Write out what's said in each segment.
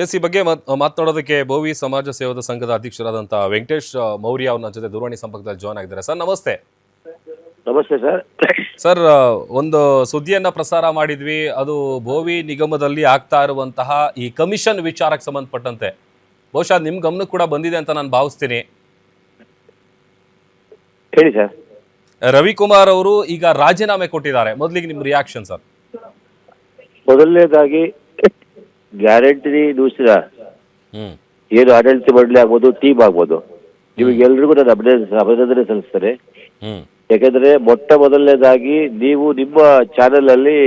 S ಈ ಬಗ್ಗೆ ಮಾತ್- ಮಾತನಾಡೋದಕ್ಕೆ ಭೋವಿ ಸಮಾಜ ಸೇವದ ಸಂಘದ ಅಧ್ಯಕ್ಷರಾದಂತಹ ವೆಂಕಟೇಶ್ ಮೌರ್ಯ ಅವ್ರ ಜೊತೆ ದೂರವಾಣಿ ಸಂಪರ್ಕದಲ್ಲಿ ಜಾಯ್ನ್ ಆಗಿದ್ದಾರೆ. ಸರ್ ನಮಸ್ತೆ. ನಮಸ್ತೆ ಸರ್. ಸರ್ ಒಂದು ಸುದ್ದಿಯನ್ನ ಪ್ರಸಾರ ಮಾಡಿದ್ವಿ. ಅದು ಭೋವಿ ನಿಗಮದಲ್ಲಿ ಆಗ್ತಾ ಇರುವಂತಹ ಈ ಕಮಿಷನ್ ವಿಚಾರಕ್ಕೆ ಸಂಬಂಧಪಟ್ಟಂತೆ. ಬಹುಶಃ ನಿಮ್ ಗಮನಕ್ಕೆ ಕೂಡ ಬಂದಿದೆ ಅಂತ ನಾನು ಭಾವಿಸ್ತೀನಿ. ಹೇಳಿ ಸರ್. ರವಿಕುಮಾರ್ ಅವರು ಈಗ ರಾಜೀನಾಮೆ ಕೊಟ್ಟಿದ್ದಾರೆ. ಮೊದಲಿಗೆ ನಿಮ್ ರಿಯಾಕ್ಷನ್ ಸರ್? ಮೊದಲನೇದಾಗಿ ಗ್ಯಾರಂಟಿ ಹ್ಮ್. ಏನು ಆಡಳಿತ ಮಂಡಳಿ ಆಗ್ಬೋದು ಟೀಮ್ ಆಗ್ಬೋದು. ನಿಮಗೆಲ್ರಿಗೂ ನಾನು ಅಭಿನಂದನೆ ಅಭಿನಂದನೆ ಸಲ್ಲಿಸ್ತೇನೆ ಯಾಕಂದ್ರೆ ಮೊಟ್ಟ ಮೊದಲನೇದಾಗಿ ನೀವು ನಿಮ್ಮ ಚಾನೆಲ್ ಅಲ್ಲಿ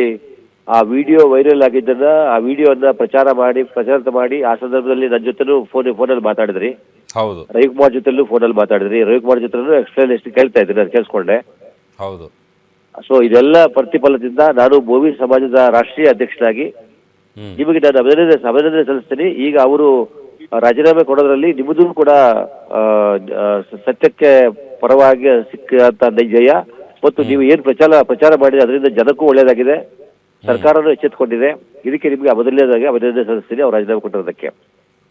ಆ ವಿಡಿಯೋ ವೈರಲ್ ಆಗಿದ್ದನ್ನ ಆ ವಿಡಿಯೋನ ಪ್ರಚಾರ ಮಾಡಿ ಪ್ರಚಾರ ಮಾಡಿ ಆ ಸಂದರ್ಭದಲ್ಲಿ ನನ್ನ ಜೊತೆನೂ ಫೋನ್ ಫೋನಲ್ಲಿ ಮಾತಾಡಿದ್ರಿ. ಹೌದು. ರವಿಕುಮಾರ್ ಜೊತೆಲೂ ಫೋನಲ್ಲಿ ಮಾತಾಡಿದ್ರಿ. ರವಿಕುಮಾರ್ ಜೊತೆನೂ ಎಕ್ಸ್ಪ್ಲನೇಷನ್ ಕೇಳ್ತಾ ಇದ್ದೀನಿ ನಾನು ಕೇಳಿಸ್ಕೊಂಡೆ. ಹೌದು. ಸೊ ಇದೆಲ್ಲ ಪ್ರತಿಫಲದಿಂದ ನಾನು ಬೋವಿ ಸಮಾಜದ ರಾಷ್ಟ್ರೀಯ ಅಧ್ಯಕ್ಷನಾಗಿ ಹ್ಮ್ ನಿಮಗೆ ನಾನು ಅಭಿನಂದನೆ ಅಭಿನಂದನೆ ಸಲ್ಲಿಸ್ತೀನಿ. ಈಗ ಅವರು ರಾಜೀನಾಮೆ ಕೊಡೋದ್ರಲ್ಲಿ ನಿಮ್ಮದು ಕೂಡ ಸತ್ಯಕ್ಕೆ ಪರವಾಗಿ ಸಿಕ್ಕಂತ ಜಯ. ಮತ್ತು ನೀವು ಏನ್ ಪ್ರಚಾರ ಪ್ರಚಾರ ಮಾಡಿದ್ರೆ ಅದರಿಂದ ಜನಕ್ಕೂ ಒಳ್ಳೇದಾಗಿದೆ. ಸರ್ಕಾರನೂ ಎಚ್ಚೆತ್ತುಕೊಂಡಿದೆ ಇದಕ್ಕೆ ನಿಮಗೆ ಮೊದಲನೇದಾಗಿ ಅಭಿನಂದನೆ ಸಲ್ಲಿಸ್ತೀನಿ ಅವ್ರು ರಾಜೀನಾಮೆ ಕೊಟ್ಟಿರೋದಕ್ಕೆ.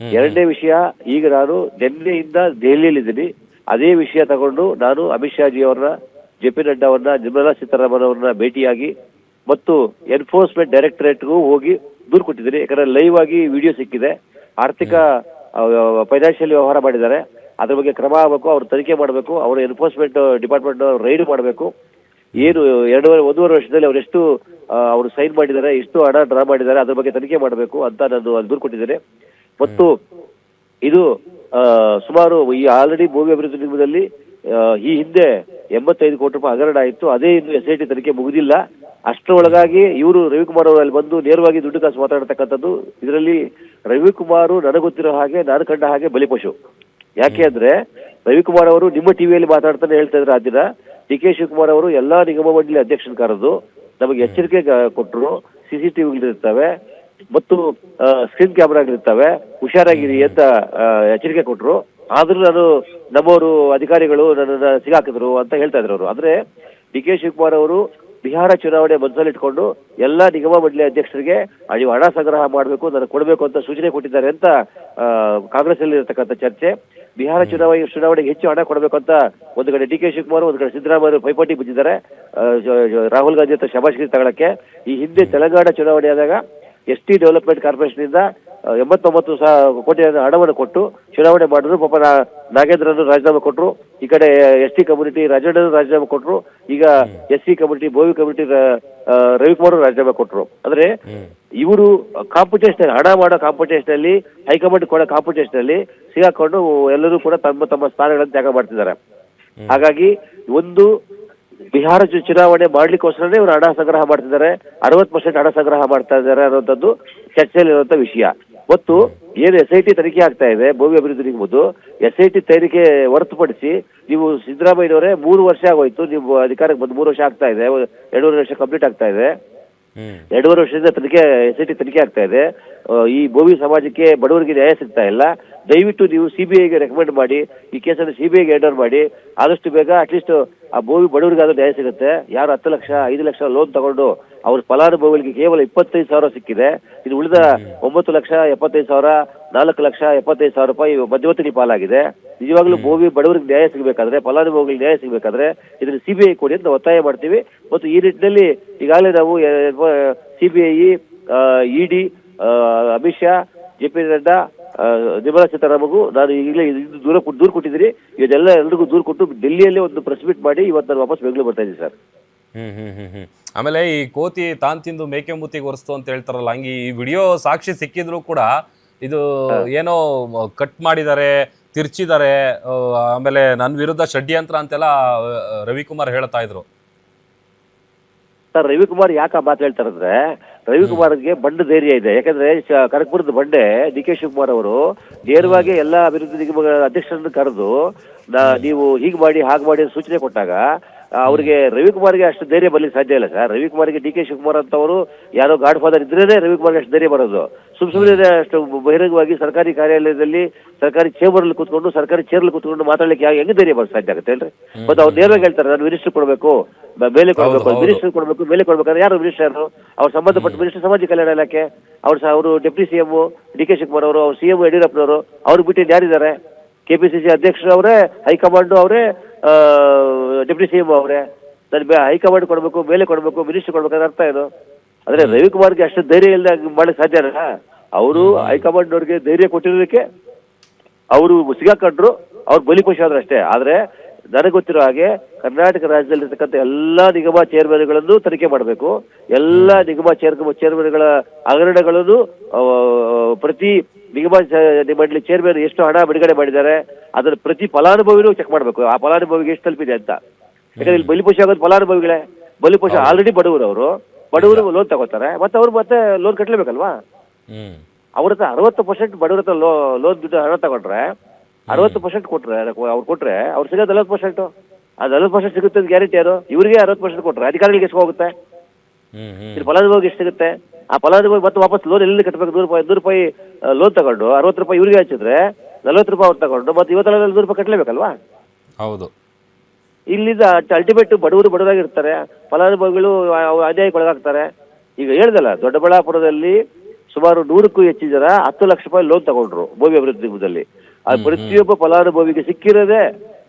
ಎರಡನೇ ವಿಷಯ ಈಗ ನಾನು ನಿನ್ನೆಯಿಂದ ದೆಹಲಿಯಲ್ಲಿದ್ದೀನಿ. ಅದೇ ವಿಷಯ ತಗೊಂಡು ನಾನು ಅಮಿತ್ ಶಾ ಜಿ ಅವ್ರನ್ನ ಜೆ ಪಿ ನಡ್ಡಾ ಅವರನ್ನ ನಿರ್ಮಲಾ ಸೀತಾರಾಮನ್ ಅವರನ್ನ ಭೇಟಿಯಾಗಿ ಮತ್ತು ಎನ್ಫೋರ್ಸ್ಮೆಂಟ್ ಡೈರೆಕ್ಟರೇಟ್ಗೂ ಹೋಗಿ ದೂರು ಕೊಟ್ಟಿದ್ದೀರಿ. ಯಾಕಂದ್ರೆ ಲೈವ್ ಆಗಿ ವಿಡಿಯೋ ಸಿಕ್ಕಿದೆ. ಆರ್ಥಿಕ ಫೈನಾನ್ಷಿಯಲ್ ವ್ಯವಹಾರ ಮಾಡಿದ್ದಾರೆ. ಅದ್ರ ಬಗ್ಗೆ ಕ್ರಮ ಆಗಬೇಕು, ಅವ್ರು ತನಿಖೆ ಮಾಡಬೇಕು, ಅವರು ಎನ್ಫೋರ್ಸ್ಮೆಂಟ್ ಡಿಪಾರ್ಟ್ಮೆಂಟ್ ರೈಡ್ ಮಾಡಬೇಕು. ಏನು, ಎರಡೂವರೆ, ಒಂದೂವರೆ ವರ್ಷದಲ್ಲಿ ಅವ್ರು ಎಷ್ಟು ಅವರು ಸೈನ್ ಮಾಡಿದ್ದಾರೆ, ಎಷ್ಟು ಹಣ ಡ್ರಾ ಮಾಡಿದ್ದಾರೆ, ಅದ್ರ ಬಗ್ಗೆ ತನಿಖೆ ಮಾಡಬೇಕು ಅಂತ ನಾನು ಅಲ್ಲಿ ದೂರು ಕೊಟ್ಟಿದ್ದೇನೆ. ಮತ್ತು ಇದು ಸುಮಾರು ಈ ಆಲ್ರೆಡಿ ಭೂಮಿ ಅಭಿವೃದ್ಧಿ ನಿಗಮದಲ್ಲಿ ಈ ಹಿಂದೆ ಎಂಬತ್ತೈದು ಕೋಟಿ ರೂಪಾಯಿ ಹಗರಣ ಆಯಿತು. ಅದೇ ಇನ್ನು ಎಸ್ ಐ ಟಿ ತನಿಖೆ ಮುಗಿದಿಲ್ಲ. ಅಷ್ಟರೊಳಗಾಗಿ ಇವರು ರವಿಕುಮಾರ್ ಅವರು ಅಲ್ಲಿ ಬಂದು ನೇರವಾಗಿ ದುಡ್ಡು ಕಾಸು ಮಾತಾಡ್ತಕ್ಕಂಥದ್ದು. ಇದರಲ್ಲಿ ರವಿಕುಮಾರ್ ನನಗೊತ್ತಿರೋ ಗೊತ್ತಿರೋ ಹಾಗೆ, ನಾನು ಕಂಡ ಹಾಗೆ ಬಲಿಪಶು ಯಾಕೆ ಅಂದ್ರೆ ರವಿಕುಮಾರ್ ಅವರು ನಿಮ್ಮ ಟಿವಿಯಲ್ಲಿ ಮಾತಾಡ್ತಾನೆ ಹೇಳ್ತಾ ಇದ್ರು ಆ ದಿನ. ಡಿ ಕೆ ಶಿವಕುಮಾರ್ ಅವರು ಎಲ್ಲಾ ನಿಗಮ ಮಂಡಳಿ ಅಧ್ಯಕ್ಷನ ಕರೆದು ನಮಗೆ ಎಚ್ಚರಿಕೆ ಕೊಟ್ಟರು ಸಿಸಿ ಟಿವಿಗಳಿರ್ತವೆ ಮತ್ತು ಸ್ಕ್ರೀನ್ ಕ್ಯಾಮ್ರಾಗಳಿರ್ತವೆ ಹುಷಾರಾಗಿರಿ ಅಂತ ಎಚ್ಚರಿಕೆ ಕೊಟ್ರು. ಆದ್ರೂ ನಾನು ನಮ್ಮವರು ಅಧಿಕಾರಿಗಳು ನನ್ನನ್ನು ಸಿಗಾಕಿದ್ರು ಅಂತ ಹೇಳ್ತಾ ಇದ್ರು ಅವರು. ಅಂದ್ರೆ ಡಿ ಕೆ ಶಿವಕುಮಾರ್ ಅವರು ಬಿಹಾರ ಚುನಾವಣೆ ಮನಸ್ಸಲ್ಲಿಟ್ಕೊಂಡು ಎಲ್ಲಾ ನಿಗಮ ಮಂಡಳಿ ಅಧ್ಯಕ್ಷರಿಗೆ ನೀವು ಹಣ ಸಂಗ್ರಹ ಮಾಡಬೇಕು, ನನಗೆ ಕೊಡಬೇಕು ಅಂತ ಸೂಚನೆ ಕೊಟ್ಟಿದ್ದಾರೆ ಅಂತ ಕಾಂಗ್ರೆಸ್ ಅಲ್ಲಿ ಇರತಕ್ಕಂಥ ಚರ್ಚೆ. ಬಿಹಾರ ಚುನಾವಣೆ, ಚುನಾವಣೆಗೆ ಹೆಚ್ಚು ಹಣ ಕೊಡಬೇಕು ಅಂತ ಒಂದು ಕಡೆ ಡಿ ಕೆ ಶಿವಕುಮಾರ್, ಒಂದು ಕಡೆ ಸಿದ್ದರಾಮಯ್ಯ ಪೈಪೋಟಿ ಬಿದ್ದಿದ್ದಾರೆ. ರಾಹುಲ್ ಗಾಂಧಿ ಹತ್ರ ಶಬಾಷ್ಗಿರಿ ತಗೊಳಕ್ಕೆ. ಈ ಹಿಂದೆ ತೆಲಂಗಾಣ ಚುನಾವಣೆ ಆದಾಗ ಎಸ್ ಟಿ ಡೆವಲಪ್ಮೆಂಟ್ ಕಾರ್ಪೊರೇಷನ್ ಇಂದ ಆ, ಎಂಬತ್ತೊಂಬತ್ತು ಸಾವಿರ ಕೋಟಿ ಹಣವನ್ನು ಕೊಟ್ಟು ಚುನಾವಣೆ ಮಾಡಿದ್ರು. ಪಾಪ ನಾಗೇಂದ್ರನು ರಾಜೀನಾಮೆ ಕೊಟ್ಟರು ಈ ಕಡೆ ಎಸ್ ಟಿ ಕಮ್ಯುನಿಟಿ ರಾಜಣ್ಣನು ರಾಜೀನಾಮೆ ಕೊಟ್ಟರು ಈಗ S C community Bovi community Ravikumar ರಾಜೀನಾಮೆ ಕೊಟ್ಟರು ಅಂದ್ರೆ ಇವರು ಕಾಂಪಿಟೇಷನ್ ಹಣ ಮಾಡೋ ಕಾಂಪಿಟೇಷನ್ ಅಲ್ಲಿ ಹೈಕಮಾಂಡ್ ಕೊಡೋ ಕಾಂಪಿಟೇಷನ್ ಅಲ್ಲಿ ಸಿಗಾಕೊಂಡು ಎಲ್ಲರೂ ಕೂಡ ತಮ್ಮ ತಮ್ಮ ಸ್ಥಾನಗಳನ್ನು ತ್ಯಾಗ ಮಾಡ್ತಿದ್ದಾರೆ. ಹಾಗಾಗಿ ಒಂದು ಬಿಹಾರ ಚುನಾವಣೆ ಮಾಡ್ಲಿಕ್ಕೋಸ್ಕರನೇ ಇವರು ಹಣ ಸಂಗ್ರಹ ಮಾಡ್ತಿದ್ದಾರೆ. ಅರವತ್ ಪರ್ಸೆಂಟ್ ಹಣ ಸಂಗ್ರಹ ಮಾಡ್ತಾ ಇದ್ದಾರೆ ಅನ್ನೋದ್ದು ಚರ್ಚೆಯಲ್ಲಿರುವಂತ ವಿಷಯ. ಮತ್ತು ಏನು ಎಸ್ ಐ ಟಿ ತನಿಖೆ ಆಗ್ತಾ ಇದೆ ಭೂಮಿ ಅಭಿವೃದ್ಧಿ ನಿಗಮದ್ದು ಎಸ್ ಐ ಟಿ ತನಿಖೆ ಹೊರತುಪಡಿಸಿ ನೀವು ಸಿದ್ದರಾಮಯ್ಯನವರೇ ಮೂರು ವರ್ಷ ಆಗೋಯ್ತು. ನೀವು ಅಧಿಕಾರಕ್ಕೆ ಬಂದು ಮೂರು ವರ್ಷ ಆಗ್ತಾ ಇದೆ ಎರಡೂವರೆ ವರ್ಷ ಕಂಪ್ಲೀಟ್ ಆಗ್ತಾ ಇದೆ. ಎರಡೂವರೆ ವರ್ಷದಿಂದ ತನಿಖೆ ಎಸ್ ಐ ಟಿ ತನಿಖೆ ಆಗ್ತಾ ಇದೆ. ಈ ಭೂಮಿ ಸಮಾಜಕ್ಕೆ ಬಡವರಿಗೆ ನ್ಯಾಯ ಸಿಗ್ತಾ ಇಲ್ಲ. ದಯವಿಟ್ಟು ನೀವು ಸಿಬಿಐಗೆ ರೆಕಮೆಂಡ್ ಮಾಡಿ ಈ ಕೇಸನ್ನು ಸಿಬಿಐಗೆ ಹ್ಯಾಂಡ್ ಮಾಡಿ. ಆದಷ್ಟು ಬೇಗ ಅಟ್ಲೀಸ್ಟ್ ಆ ಭೂಮಿ ಬಡವರಿಗಾದ್ರೂ ನ್ಯಾಯ ಸಿಗುತ್ತೆ. ಯಾರು ಹತ್ತು ಲಕ್ಷ ಐದು ಲಕ್ಷ ಲೋನ್ ತಗೊಂಡು ಅವ್ರ ಫಲಾನುಭವಿಗಳಿಗೆ ಕೇವಲ ಇಪ್ಪತ್ತೈದು ಸಾವಿರ ಸಿಕ್ಕಿದೆ. ಇದು ಉಳಿದ ಒಂಬತ್ತು ಲಕ್ಷ ಎಪ್ಪತ್ತೈದು ಸಾವಿರ ನಾಲ್ಕು ಲಕ್ಷ ಎಪ್ಪತ್ತೈದು ಸಾವಿರ ರೂಪಾಯಿ ಮಧ್ಯವರ್ತಿ ಪಾಲಾಗಿದೆ. ನಿಜವಾಗ್ಲೂ ಭೂಮಿ ಬಡವರಿಗೆ ನ್ಯಾಯ ಸಿಗಬೇಕಾದ್ರೆ ಫಲಾನುಭವಿಗಳಿಗೆ ನ್ಯಾಯ ಸಿಗಬೇಕಾದ್ರೆ ಇದನ್ನು ಸಿಬಿಐ ಕೊಡಿ ಅಂತ ಒತ್ತಾಯ ಮಾಡ್ತೀವಿ. ಮತ್ತು ಈ ನಿಟ್ಟಿನಲ್ಲಿ ಈಗಾಗಲೇ ನಾವು CBI ED Amit Shah J P Nadda Nirmala ಸೀತಾರಾಮಗೂ ನಾನು ಈಗಲೇ ಇದು ದೂರ ಕೊಟ್ಟು ದೂರು ಕೊಟ್ಟಿದ್ದೀರಿ ಇದೆಲ್ಲ ಎಲ್ರಿಗೂ ದೂರ ಕೊಟ್ಟು ಡೆಲ್ಲಿಯಲ್ಲೇ ಒಂದು ಪ್ರೆಸ್ ಮೀಟ್ ಮಾಡಿ ಇವತ್ತು ನಾನು ವಾಪಸ್ ಬೆಂಗಳೂರು ಬರ್ತಾ ಇದ್ದೀನಿ ಸರ್. ಹ್ಮ್ ಹ್ಮ್ ಹ್ಮ್ ಹ್ಮ್. ಆಮೇಲೆ ಈ ಕೋತಿ ತಾನ್ ತಿಂದು ಮೇಕೆ ಮುತ್ತಿಗೆ ಒರೆಸ್ತು ಅಂತ ಹೇಳ್ತಾರಲ್ಲ ಹಂಗೆ ಈ ವಿಡಿಯೋ ಸಾಕ್ಷಿ ಸಿಕ್ಕಿದ್ರು ಕೂಡ ಇದು ಏನೋ ಕಟ್ ಮಾಡಿದ್ದಾರೆ ತಿರ್ಚಿದ್ದಾರೆ ಆಮೇಲೆ ನನ್ನ ವಿರುದ್ಧ ಷಡ್ಯಂತ್ರ ಅಂತೆಲ್ಲ ರವಿಕುಮಾರ್ ಹೇಳ್ತಾ ಇದ್ರು. ಸರ್, ರವಿಕುಮಾರ್ ಯಾಕೆ ಮಾತು ಹೇಳ್ತಾರಂದ್ರೆ ರವಿಕುಮಾರ್ಗೆ ಬಂಡ ಧೈರ್ಯ ಇದೆ. ಯಾಕಂದ್ರೆ, ಶ- ಕನಕಪುರದ ಬಂಡೆ ಡಿ ಕೆ ಶಿವಕುಮಾರ್ ಅವರು ನೇರವಾಗಿ ಎಲ್ಲಾ ಅಭಿವೃದ್ಧಿ ನಿಗಮಗಳ ಅಧ್ಯಕ್ಷರನ್ನು ಕರೆದು ನೀವು ಹೀಗೆ ಮಾಡಿ, ಹಾಗೆ ಮಾಡಿ ಸೂಚನೆ ಕೊಟ್ಟಾಗ ಅವರಿಗೆ ರವಿಕುಮಾರ್ಗೆ ಅಷ್ಟು ಧೈರ್ಯ ಬರ್ಲಿಕ್ಕೆ ಸಾಧ್ಯ ಇಲ್ಲ, ಸರ್. ರವಿಕುಮಾರ್ಗೆ ಡಿ ಕೆ ಶಿವಕುಮಾರ್ ಅಂತವರು ಯಾರೋ ಗಾಡ್ ಫಾದರ್ ಇದ್ರೇನೆ ರವಿಕುಮಾರ್ಗೆ ಅಷ್ಟು ಧೈರ್ಯ ಬರೋದು. ಸುಮ್ ಸುಮ್ಮನೆ ಅಷ್ಟು ಬಹಿರಂಗವಾಗಿ ಸರ್ಕಾರಿ ಕಾರ್ಯಾಲಯದಲ್ಲಿ ಸರ್ಕಾರಿ ಚೇಂಬರ್ ಅಲ್ಲಿ ಕೂತ್ಕೊಂಡು ಸರ್ಕಾರಿ ಚೇರ್ ಕೂತ್ಕೊಂಡು ಮಾತಾಡ್ಲಿಕ್ಕೆ ಯಾವ- ಹೆಂಗ್ ಧೈರ್ಯ ಬರೋದು ಸಾಧ್ಯ ಆಗುತ್ತೆ ಹೇಳ್ರಿ? ಮತ್ತೆ ಅವ್ರು ನೇರವಾಗಿ ಹೇಳ್ತಾರೆ ನಾನು ಮಿನಿಸ್ಟರ್ ಕೊಡಬೇಕು ಮೇಲೆ ಕೊಡಬೇಕು. ಮಿನಿಸ್ಟರ್ ಕೊಡಬೇಕು ಮೇಲೆ ಕೊಡ್ಬೇಕಾದ್ರೆ ಯಾರು ಮಿನಿಸ್ಟರ್ ಅವ್ರು ಸಂಬಂಧಪಟ್ಟ ಮಿನಿಸ್ಟರ್ ಸಮಾಜ ಕಲ್ಯಾಣ ಇಲಾಖೆ ಅವ್ರು ಸಹ ಅವರು deputy C M D K Shivakumar ಅವರು ಅವ್ರು ಸಿ ಎಂ ಯಡಿಯೂರಪ್ಪನವರು ಅವ್ರು ಬಿಟ್ಟು ಯಾರಿದ್ದಾರೆ? ಕೆಪಿಸಿಸಿ ಅಧ್ಯಕ್ಷರು ಅವರೇ ಹೈಕಮಾಂಡ್ ಅವರೇ ಡೆಪ್ಟಿ ಸಿ ಎಂ ಅವರೇ? ನಾನು ಹೈಕಮಾಂಡ್ ಕೊಡಬೇಕು ಮೇಲೆ ಕೊಡಬೇಕು ಮಿನಿಸ್ಟರ್ ಅಂತ ಅರ್ಥ ಏನು? ಅಂದ್ರೆ ರವಿಕುಮಾರ್ಗೆ ಅಷ್ಟು ಧೈರ್ಯ ಇಲ್ಲದೆ ಮಾಡಕ್ ಸಾಧ್ಯನಾ ಅವರು ಹೈಕಮಾಂಡ್ ಅವ್ರಿಗೆ ಧೈರ್ಯ ಕೊಟ್ಟಿರೋದಕ್ಕೆ ಅವರು ಸಿಗಾಕೊಂಡ್ರು ಅವ್ರು ಬಲಿಪಶು ಆದ್ರು ಅಷ್ಟೇ. ಆದ್ರೆ ನನಗೆ ಗೊತ್ತಿರೋ ಹಾಗೆ ಕರ್ನಾಟಕ ರಾಜ್ಯದಲ್ಲಿರ್ತಕ್ಕಂಥ ಎಲ್ಲಾ ನಿಗಮ ಚೇರ್ಮನ್ಗಳನ್ನು ತನಿಖೆ ಮಾಡಬೇಕು. ಎಲ್ಲಾ ನಿಗಮ ಚೇರ್ ಚೇರ್ಮನ್ಗಳ ಹಗರಣಗಳನ್ನು ಪ್ರತಿ ನಿಗಮ ಮಂಡಳಿ ಚೇರ್ಮನ್ ಎಷ್ಟು ಹಣ ಬಿಡುಗಡೆ ಮಾಡಿದ್ದಾರೆ ಅದರ ಪ್ರತಿ ಫಲಾನುಭವಿನೂ ಚೆಕ್ ಮಾಡಬೇಕು. ಆ ಫಲಾನುಭವಿಗೆ ಎಷ್ಟು ತಲುಪಿದೆ ಅಂತ. ಯಾಕಂದ್ರೆ ಇಲ್ಲಿ ಬಲಿಪಶು ಆಗೋದು ಫಲಾನುಭವಿಗಳೇ. ಬಲಿಪಶು ಆಲ್ರೆಡಿ ಬಡವರು ಅವರು. ಬಡವರು ಲೋನ್ ತಗೋತಾರೆ. ಮತ್ತೆ ಅವ್ರು ಮತ್ತೆ ಲೋನ್ ಕಟ್ಟಲೇಬೇಕಲ್ವಾ ಅವ್ರ ಹತ್ರ ಅರವತ್ತು ಪರ್ಸೆಂಟ್ ಬಡವ್ರ ಹತ್ರ ಲೋ ಲೋನ್ ದುಡ್ಡು ಹಣ ತಗೊಂಡ್ರೆ ಅರವತ್ತು ಪರ್ಸೆಂಟ್ ಕೊಟ್ರೆ ಅವ್ರು ಕೊಟ್ರೆ ಅವ್ರು ಸಿಗೋದು ನಲವತ್ತು ಪರ್ಸೆಂಟ್. ಅದು ನಲವತ್ತು ಪರ್ಸೆಂಟ್ ಸಿಗುತ್ತೆ ಅಂತ ಗ್ಯಾರಂಟಿ ಯಾರು? ಇವರಿಗೆ ಅರವತ್ತು ಪರ್ಸೆಂಟ್ ಕೊಟ್ರೆ ಅಧಿಕಾರಿಗಳಿಗೆ ಎಷ್ಟು ಹೋಗುತ್ತೆ? ಇಲ್ಲಿ ಫಲಾನುಭವಿಗೆ ಎಷ್ಟು ಸಿಗುತ್ತೆ? ಆ ಫಲಾನುಭವಿ ಮತ್ತೆ ವಾಪಸ್ ಲೋನ್ ಎಲ್ಲಿ ಕಟ್ಟಬೇಕು ನೂರು ರೂಪಾಯಿ ನೂರು ರೂಪಾಯಿ ಲೋನ್ ತಗೊಂಡು ಅರವತ್ತು ರೂಪಾಯಿ ಇವರಿಗೆ ಹಚ್ಚಿದ್ರೆ ನಲವತ್ತು ರೂಪಾಯಿ ಅವ್ರು ತಗೊಂಡು ಮತ್ತೆ ಇವತ್ತು ನೂರು ರೂಪಾಯಿ ಕಟ್ಟಲೇಬೇಕಲ್ವಾ ಹೌದು. ಇಲ್ಲಿಂದ ಅಲ್ಟಿಮೇಟ್ ಬಡವರು ಬಡವರಾಗಿರ್ತಾರೆ. ಫಲಾನುಭವಿಗಳು ಅದೇ ಅನ್ಯಾಯಕ್ಕೆ ಒಳಗಾಗ್ತಾರೆ. ಈಗ ಹೇಳ್ದಲ್ಲ ದೊಡ್ಡಬಳ್ಳಾಪುರದಲ್ಲಿ ಸುಮಾರು ನೂರಕ್ಕೂ ಹೆಚ್ಚು ಜನ ಹತ್ತು ಲಕ್ಷ ರೂಪಾಯಿ ಲೋನ್ ತಗೊಂಡ್ರು ಭೂಮಿ ಅಭಿವೃದ್ಧಿ ನಿಗಮದಲ್ಲಿ. ಅದು ಪ್ರತಿಯೊಬ್ಬ ಫಲಾನುಭವಿಗೆ ಸಿಕ್ಕಿರೋದೆ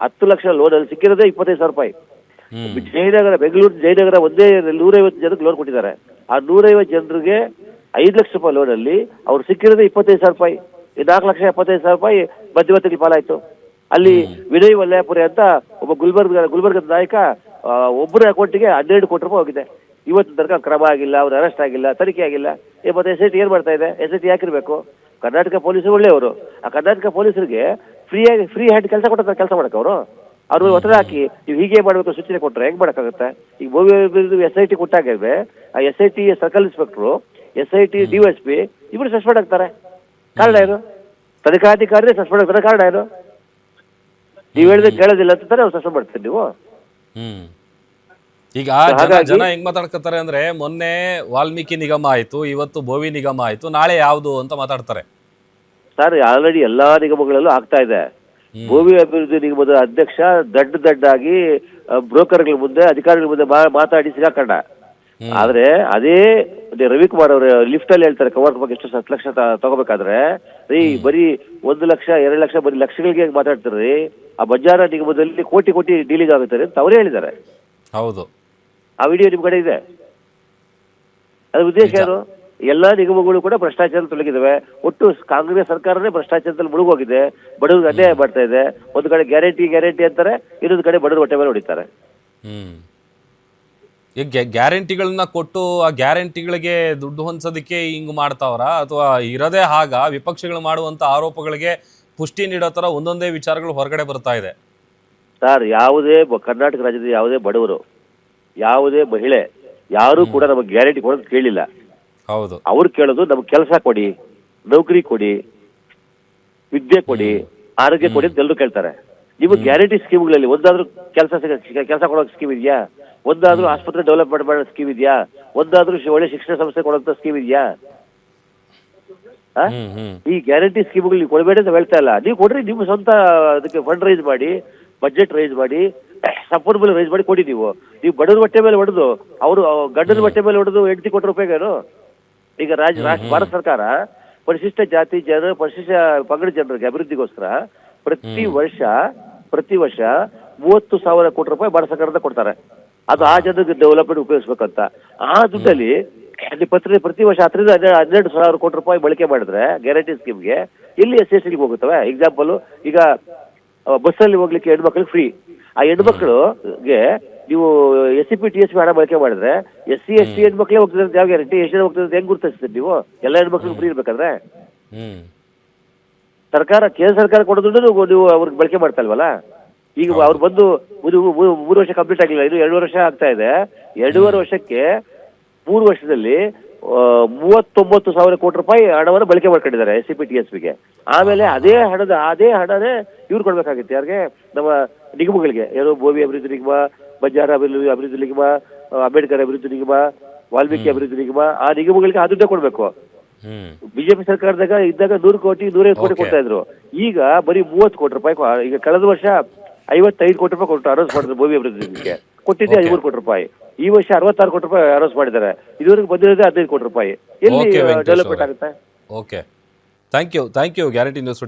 ಹತ್ತು ಲಕ್ಷ ಲೋನ್ ಅಲ್ಲಿ ಸಿಕ್ಕಿರೋದೇ ಇಪ್ಪತ್ತೈದು ಸಾವಿರ ರೂಪಾಯಿ. ಜಯನಗರ ಬೆಂಗಳೂರು ಜಯನಗರ ಒಂದೇ ನೂರೈವತ್ತು ಜನಕ್ಕೆ ಲೋನ್ ಕೊಟ್ಟಿದ್ದಾರೆ. ಆ ನೂರೈವತ್ತು ಜನರಿಗೆ ಐದು ಲಕ್ಷ ರೂಪಾಯಿ ಲೋನ್ ಅಲ್ಲಿ ಅವ್ರು ಸಿಕ್ಕಿರೋದೇ ಇಪ್ಪತ್ತೈದು ಸಾವಿರ ರೂಪಾಯಿ. ಈ ನಾಲ್ಕು ಲಕ್ಷ ಎಪ್ಪತ್ತೈದು ಸಾವಿರ ರೂಪಾಯಿ ಮಧ್ಯವರ್ತಿಗೆ ಪಾಲಾಯ್ತು. ಅಲ್ಲಿ ವಿನಯ್ ವಲ್ಲಯಪುರಿ ಅಂತ ಒಬ್ಬ ಗುಲ್ಬರ್ಗ ಗುಲ್ಬರ್ಗದ ನಾಯಕ ಒಬ್ಬರ ಅಕೌಂಟಿಗೆ ಹನ್ನೆರಡು ಕೋಟಿ ರೂಪಾಯಿ ಹೋಗಿದೆ. ಇವತ್ತು ತನಕ ಕ್ರಮ ಆಗಿಲ್ಲ ಅವ್ರು ಅರೆಸ್ಟ್ ಆಗಿಲ್ಲ ತನಿಖೆ ಆಗಿಲ್ಲ. ಏ ಮತ್ತೆ ಎಸ್ ಐ ಟಿ ಏನ್ ಮಾಡ್ತಾ ಇದೆ? ಎಸ್ ಐ ಟಿ ಹಾಕಿರ್ಬೇಕು ಕರ್ನಾಟಕ ಪೊಲೀಸರು ಒಳ್ಳೆಯವರು. ಆ ಕರ್ನಾಟಕ ಪೊಲೀಸರಿಗೆ ಫ್ರೀಯಾಗಿ ಫ್ರೀ ಹ್ಯಾಂಡ್ ಕೆಲಸ ಕೊಡ್ತಾರೆ ಕೆಲಸ ಮಾಡಕ್ಕೆ ಅವರು? ಅವರು ಒತ್ತಡ ಹಾಕಿ ನೀವು ಹೀಗೆ ಮಾಡಬೇಕು ಸೂಚನೆ ಕೊಟ್ಟರೆ ಹೆಂಗ್ ಮಾಡಕ್ಕಾಗುತ್ತೆ? ಈಗ ಭೂಮಿ ಎಸ್ ಐ ಟಿ ಕೊಟ್ಟಾಗಿದ್ರೆ ಆ S I T circle inspector S I T D S P ಇಬ್ರು ಸಸ್ಪೆಂಡ್ ಆಗ್ತಾರೆ. ಕಾರಣ ಏನು? ತನಿಖಾಧಿಕಾರಿ ಸಸ್ಪೆಂಡ್ ಆಗ್ತಾರೆ. ಕಾರಣ ಏನು? ನೀವು ಹೇಳಿದ್ರೆ ಕೇಳೋದಿಲ್ಲ ಅಂತ ತಾನೇ ಅವ್ರು ಸಸ್ಪೆಂಡ್ ಮಾಡ್ತಾರೆ ನೀವು? ಹ್ಮ್. ಈಗ ಜನ ಜನ ಹೆಂಗ್ ಮಾತಾಡ್ಕತಾರೆ ಅಂದ್ರೆ ಮೊನ್ನೆ ವಾಲ್ಮೀಕಿ ನಿಗಮ ಆಯ್ತು ಇವತ್ತು ಭೋವಿ ನಿಗಮ ಆಯ್ತು ನಾಳೆ ಯಾವ್ದು ಅಂತ ಮಾತಾಡ್ತಾರೆ. ಸರ್ ಆಲ್ರೆಡಿ ಎಲ್ಲಾ ನಿಗಮಗಳಲ್ಲೂ ಆಗ್ತಾ ಇದೆ. ಭೂಮಿ ಅಭಿವೃದ್ಧಿ ನಿಗಮದ ಅಧ್ಯಕ್ಷ ದಡ್ಡ ದಡ್ಡಾಗಿ ಬ್ರೋಕರ್ಗಳ ಮುಂದೆ ಅಧಿಕಾರಿಗಳ ಮುಂದೆ ಮಾತಾಡಿ ಸಿಗಾಕಂಡ ಆದ್ರೆ ಅದೇ ರವಿಕುಮಾರ್ ಅವರು ಲಿಫ್ಟ್ ಅಲ್ಲಿ ಹೇಳ್ತಾರೆ ಕವರ್ ಬಗ್ಗೆ ಎಷ್ಟು ಹತ್ತು ಲಕ್ಷ ತಗೋಬೇಕಾದ್ರೆ. ರೀ ಬರೀ ಒಂದು ಲಕ್ಷ ಎರಡು ಲಕ್ಷ ಬರೀ ಲಕ್ಷಗಳಿಗೆ ಮಾತಾಡ್ತಾರ್ರಿ ಆ ಬಜಾರ ನಿಗಮದಲ್ಲಿ ಕೋಟಿ ಕೋಟಿ ಡೀಲಿಂಗ್ ಆಗುತ್ತೆ ಅಂತ ಅವರೇ ಹೇಳಿದ್ದಾರೆ. ಹೌದು. ಆ ವಿಡಿಯೋ ನಿಮ್ ಕಡೆ ಇದೆ? ಅದ್ರ ಉದ್ದೇಶ ಏನು ಎಲ್ಲಾ ನಿಗಮಗಳು ಕೂಡ ಭ್ರಷ್ಟಾಚಾರ ತೊಲಗಿದವೆ ಒಟ್ಟು ಕಾಂಗ್ರೆಸ್ ಸರ್ಕಾರನೇ ಭ್ರಷ್ಟಾಚಾರದಲ್ಲಿ ಮುಳುಗೋಗಿದೆ. ಬಡವ್ರಿಗೆ ಅನ್ಯಾಯ ಮಾಡ್ತಾ ಇದೆ. ಒಂದು ಕಡೆ ಗ್ಯಾರಂಟಿ ಗ್ಯಾರಂಟಿ ಅಂತಾರೆ ಇನ್ನೊಂದು ಕಡೆ ಬಡವರು ಹೊಟ್ಟೆ ಮೇಲೆ ಹೊಡಿತಾರೆ. ಹ್ಮ್. ಈಗ ಗ್ಯಾ- ಗ್ಯಾರಂಟಿಗಳನ್ನ ಕೊಟ್ಟು ಆ ಗ್ಯಾರಂಟಿಗಳಿಗೆ ದುಡ್ಡು ಹೊಂದ್ಸೋದಕ್ಕೆ ಹಿಂಗ್ ಮಾಡ್ತಾವ್ರ? ಅಥವಾ ಇರೋದೇ ಆಗ ವಿಪಕ್ಷಗಳು ಮಾಡುವಂತ ಆರೋಪಗಳಿಗೆ ಪುಷ್ಟಿ ನೀಡೋ ತರ ಒಂದೊಂದೇ ವಿಚಾರಗಳು ಹೊರಗಡೆ ಬರ್ತಾ ಇದೆ? ಸರ್ ಯಾವುದೇ ಬ- ಕರ್ನಾಟಕ ರಾಜ್ಯದ ಯಾವುದೇ ಬಡವರು ಯಾವುದೇ ಮಹಿಳೆ ಯಾರು ಕೂಡ ನಮಗೆ ಗ್ಯಾರಂಟಿ ಕೊಡೋದು ಕೇಳಿಲ್ಲ. ಹೌದು. ಅವ್ರು ಕೇಳೋದು ನಮ್ಗೆ ಕೆಲಸ ಕೊಡಿ ನೌಕರಿ ಕೊಡಿ ವಿದ್ಯೆ ಕೊಡಿ ಆರೋಗ್ಯ ಕೊಡಿ ಅಂತ ಎಲ್ಲರೂ ಕೇಳ್ತಾರೆ. ನಿಮಗೆ ಗ್ಯಾರಂಟಿ ಸ್ಕೀಮ್ಗಳಲ್ಲಿ ಒಂದಾದ್ರೂ ಕೆಲಸ ಕೆಲಸ ಕೊಡೋ ಸ್ಕೀಮ್ ಇದೆಯಾ? ಒಂದಾದ್ರೂ ಆಸ್ಪತ್ರೆ ಡೆವಲಪ್ಮೆಂಟ್ ಮಾಡೋ ಸ್ಕೀಮ್ ಇದೆಯಾ? ಒಂದಾದ್ರೂ ಒಳ್ಳೆ ಶಿಕ್ಷಣ ಸಂಸ್ಥೆ ಕೊಡುವಂತ ಸ್ಕೀಮ್ ಇದೆಯಾ? ಈ ಗ್ಯಾರಂಟಿ ಸ್ಕೀಮ್ಗಳು ನೀವು ಕೊಡಬೇಡಿ ಅಂತ ಹೇಳ್ತಾ ಇಲ್ಲ. ನೀವು ಕೊಡ್ರಿ ನಿಮ್ಮ ಸ್ವಂತ ಅದಕ್ಕೆ ಫಂಡ್ ರೈಸ್ ಮಾಡಿ ಬಜೆಟ್ ರೈಸ್ ಮಾಡಿ ಸಂಪನ್ಮೂಲ ರೈಸ್ ಮಾಡಿ ಕೊಡಿ ನೀವು. ನೀವು ಬಡವ್ರ ಹೊಟ್ಟೆ ಮೇಲೆ ಹೊಡೆದು ಅವರು ಗಂಡನ ಬಟ್ಟೆ ಮೇಲೆ ಹೊಡೆದು ಹೆಂಡತಿ ಕೋಟಿ ಉಪಯೋಗ ಏನು? ಈಗ ರಾಜ್ಯ ರಾಷ್ಟ್ರ ಭಾರತ ಸರ್ಕಾರ ಪರಿಶಿಷ್ಟ ಜಾತಿ ಜನ ಪರಿಶಿಷ್ಟ ಪಂಗಡ ಜನರಿಗೆ ಅಭಿವೃದ್ಧಿಗೋಸ್ಕರ ಪ್ರತಿ ವರ್ಷ ಪ್ರತಿ ವರ್ಷ ಮೂವತ್ತು ಸಾವಿರ ಕೋಟಿ ರೂಪಾಯಿ ಭಾರತ ಸರ್ಕಾರದ ಕೊಡ್ತಾರೆ. ಅದು ಆ ಜನರಿಗೆ ಡೆವಲಪ್ಮೆಂಟ್ ಉಪಯೋಗಿಸ್ಬೇಕಂತ. ಆ ದುಡ್ಡಲ್ಲಿ ಅಲ್ಲಿ ಪತ್ರ ಪ್ರತಿ ವರ್ಷ ಹತ್ತರಿಂದ ಹನ್ನೆರಡು ಹನ್ನೆರಡು ಸಾವಿರ ಕೋಟಿ ರೂಪಾಯಿ ಬಳಕೆ ಮಾಡಿದ್ರೆ ಗ್ಯಾರಂಟಿ ಸ್ಕೀಮ್ಗೆ ಇಲ್ಲಿ ಎಸ್ ಎಸ್ ಹೋಗುತ್ತವೆ? ಎಕ್ಸಾಂಪಲ್ ಈಗ ಬಸ್ಸಲ್ಲಿ ಹೋಗ್ಲಿಕ್ಕೆ ಹೆಣ್ಮಕ್ಳಿಗೆ ಫ್ರೀ ಆ ಹೆಣ್ಮಕ್ಳುಗೆ ನೀವು S C P T S P ಹಣ ಬಳಕೆ ಮಾಡಿದ್ರೆ ಎಸ್ ಸಿ ಎಸ್ ಟಿ ಹೆಣ್ಮಕ್ಳೇ ಹೋಗ್ತದೆ ಯಾವ ಗ್ಯಾರಂಟಿ ಎಷ್ಟು ಜನ ಹೋಗ್ತದೆ ಹೆಂಗ್ ಗುರುತಿಸ್ತೀರಿ ನೀವು? ಎಲ್ಲ ಹೆಣ್ಮಕ್ಳು ಫ್ರೀ ಇರ್ಬೇಕಾದ್ರೆ? ಸರ್ಕಾರ ಕೇಂದ್ರ ಸರ್ಕಾರ ಕೊಡೋದು ನೀವು- ಅವ್ರಿಗೆ ಬಳಕೆ ಮಾಡ್ತಾ ಇಲ್ವಲ್ಲ ಈಗ ಅವ್ರು ಬಂದು ಮೂರು ವರ್ಷ ಕಂಪ್ಲೀಟ್ ಆಗಿಲ್ಲ ಇನ್ನು ಎರಡೂವರೆ ವರ್ಷ ಆಗ್ತಾ ಇದೆ. ಎರಡೂವರೆ ವರ್ಷಕ್ಕೆ ಮೂರು ವರ್ಷದಲ್ಲಿ ಮೂವತ್ತೊಂಬತ್ತು ಸಾವಿರ ಕೋಟಿ ರೂಪಾಯಿ ಹಣವನ್ನು ಬಳಕೆ ಮಾಡ್ಕೊಂಡಿದ್ದಾರೆ S C P T S ಪಿಗೆ ಆಮೇಲೆ ಅದೇ ಹಣದ ಅದೇ ಹಣನೇ ಇವ್ರು ಕೊಡ್ಬೇಕಾಗಿತ್ತು. ಯಾರಿಗೆ? ನಮ್ಮ ನಿಗಮಗಳಿಗೆ ಏನೋ ಭೂಮಿ ಅಭಿವೃದ್ಧಿ ನಿಗಮ ಬಂಜಾರ ಅಭಿವೃದ್ಧಿ ಅಭಿವೃದ್ಧಿ ನಿಗಮ ಅಂಬೇಡ್ಕರ್ ಅಭಿವೃದ್ಧಿ ನಿಗಮ ವಾಲ್ಮೀಕಿ ಅಭಿವೃದ್ಧಿ ನಿಗಮ ಆ ನಿಗಮಗಳಿಗೆ ಆ ದುಡ್ಡು ಕೊಡ್ಬೇಕು ಬಿಜೆಪಿ ಸರ್ಕಾರದಾಗ ಇದ್ದಾಗ ನೂರು ಕೋಟಿ ನೂರೈದು ಕೋಟಿ. ಕೊಡ್ತಾ ಇದ್ರು. ಈಗ ಬರೀ ಮೂವತ್ತು ಕೋಟಿ ರೂಪಾಯಿ ಈಗ ಕಳೆದ ವರ್ಷ ಐವತ್ತೈದು ಕೋಟಿ ರೂಪಾಯಿ ಕೊಟ್ಟು ಅನೌನ್ಸ್ ಮಾಡಿದ್ರು ಭೂಮಿ ಅಭಿವೃದ್ಧಿಗೆ ಕೊಟ್ಟಿದ್ದೆ Okay. ಐವತ್ತು ಕೋಟಿ ರೂಪಾಯಿ. ಈ ವರ್ಷ ಅರವತ್ತಾರು ಕೋಟಿ ರೂಪಾಯಿ ಅನೌನ್ಸ್ ಮಾಡಿದ್ದಾರೆ. ಇದುವರೆಗೆ ಬಂದಿರೋದೇ ಹದಿನೈದು ಕೋಟಿ ರೂಪಾಯಿ. ಎಲ್ಲಿ ಡೆವಲಪ್ಮೆಂಟ್. ಆಗುತ್ತೆ? Okay thank you thank you guarantee news